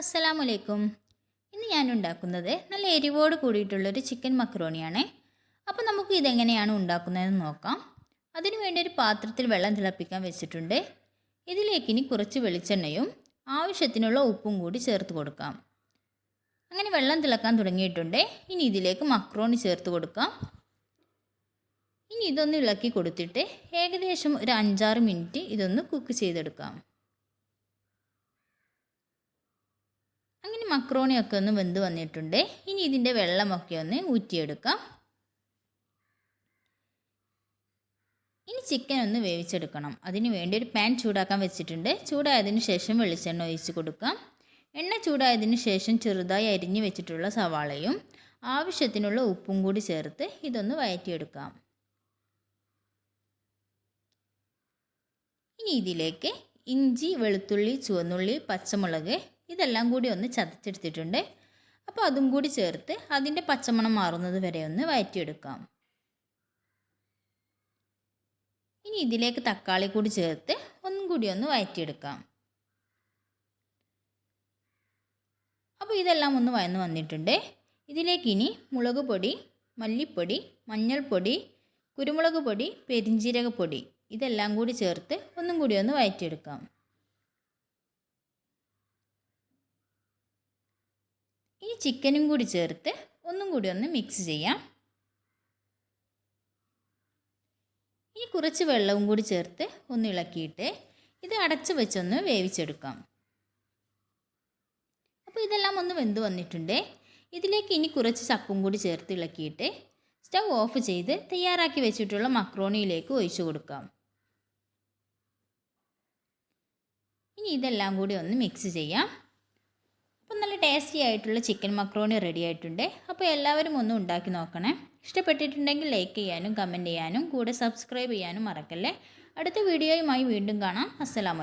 അസ്സലാമലൈക്കും. ഇന്ന് ഞാൻ ഉണ്ടാക്കുന്നത് നല്ല എരിവോട് കൂടിയിട്ടുള്ളൊരു ചിക്കൻ മക്രോണിയാണ്. അപ്പോൾ നമുക്ക് ഇതെങ്ങനെയാണ് ഉണ്ടാക്കുന്നതെന്ന് നോക്കാം. അതിനു വേണ്ടി ഒരു പാത്രത്തിൽ വെള്ളം തിളപ്പിക്കാൻ വെച്ചിട്ടുണ്ട്. ഇതിലേക്ക് ഇനി കുറച്ച് വെളിച്ചെണ്ണയും ആവശ്യത്തിനുള്ള ഉപ്പും കൂടി ചേർത്ത് കൊടുക്കാം. അങ്ങനെ വെള്ളം തിളക്കാൻ തുടങ്ങിയിട്ടുണ്ട്. ഇനി ഇതിലേക്ക് മക്രോണി ചേർത്ത് കൊടുക്കാം. ഇനി ഇതൊന്ന് ഇളക്കി കൊടുത്തിട്ട് ഏകദേശം ഒരു അഞ്ചാറ് മിനിറ്റ് ഇതൊന്ന് കുക്ക് ചെയ്തെടുക്കാം അങ്ങനെ മക്രോണിയൊക്കെ ഒന്ന് വെന്ത് വന്നിട്ടുണ്ട്. ഇനി ഇതിന്റെ വെള്ളമൊക്കെ ഒന്ന് ഊറ്റിയെടുക്കാം. ഇനി ചിക്കൻ ഒന്ന് വേവിച്ചെടുക്കണം. അതിന് വേണ്ടി ഒരു പാൻ ചൂടാക്കാൻ വെച്ചിട്ടുണ്ട്. ചൂടായതിന് ശേഷം വെളിച്ചെണ്ണ ഒഴിച്ച് കൊടുക്കാം. എണ്ണ ചൂടായതിന് ശേഷം ചെറുതായി അരിഞ്ഞു വെച്ചിട്ടുള്ള സവാളയും ആവശ്യത്തിനുള്ള ഉപ്പും കൂടി ചേർത്ത് ഇതൊന്ന് വയറ്റിയെടുക്കാം. ഇനി ഇതിലേക്ക് ഇഞ്ചി വെളുത്തുള്ളി ചുവന്നുള്ളി പച്ചമുളക് ഇതെല്ലാം കൂടി ഒന്ന് ചതച്ചെടുത്തിട്ടുണ്ട്. അപ്പോൾ അതും കൂടി ചേർത്ത് അതിന്റെ പച്ചമണം മാറുന്നത് വരെ ഒന്ന് വയറ്റിയെടുക്കാം. ഇനി ഇതിലേക്ക് തക്കാളി കൂടി ചേർത്ത് ഒന്നും കൂടി ഒന്ന് വയറ്റിയെടുക്കാം. അപ്പോൾ ഇതെല്ലാം ഒന്ന് വയന്ന് വന്നിട്ടുണ്ട്. ഇതിലേക്ക് ഇനി മുളക് പൊടി മല്ലിപ്പൊടി മഞ്ഞൾപ്പൊടി കുരുമുളക് പൊടി പെരിഞ്ജീരകപ്പൊടി ഇതെല്ലാം കൂടി ചേർത്ത് ഒന്നും കൂടി ഒന്ന് വഴറ്റിയെടുക്കാം ഇനി ചിക്കനും കൂടി ചേർത്ത് ഒന്നും കൂടി ഒന്ന് മിക്സ് ചെയ്യാം. ഇനി കുറച്ച് വെള്ളവും കൂടി ചേർത്ത് ഒന്ന് ഇളക്കിയിട്ട് ഇത് അടച്ച് വെച്ചൊന്ന് വേവിച്ചെടുക്കാം. അപ്പോൾ ഇതെല്ലാം ഒന്ന് വെന്ത് വന്നിട്ടുണ്ട്. ഇതിലേക്ക് ഇനി കുറച്ച് ചപ്പും കൂടി ചേർത്ത് ഇളക്കിയിട്ട് സ്റ്റവ് ഓഫ് ചെയ്ത് തയ്യാറാക്കി വെച്ചിട്ടുള്ള മക്രോണിയിലേക്ക് ഒഴിച്ചു കൊടുക്കാം. ഇനി ഇതെല്ലാം കൂടി ഒന്ന് മിക്സ് ചെയ്യാം. ടേസ്റ്റി ആയിട്ടുള്ള ചിക്കൻ മക്രോണി റെഡി ആയിട്ടുണ്ട്. അപ്പോൾ എല്ലാവരും ഒന്ന് ഉണ്ടാക്കി നോക്കണേ. ഇഷ്ടപ്പെട്ടിട്ടുണ്ടെങ്കിൽ ലൈക്ക് ചെയ്യാനും കമന്റ് ചെയ്യാനും കൂടെ സബ്സ്ക്രൈബ് ചെയ്യാനും മറക്കല്ലേ. അടുത്ത വീഡിയോയുമായി വീണ്ടും കാണാം. അസ്സലാമു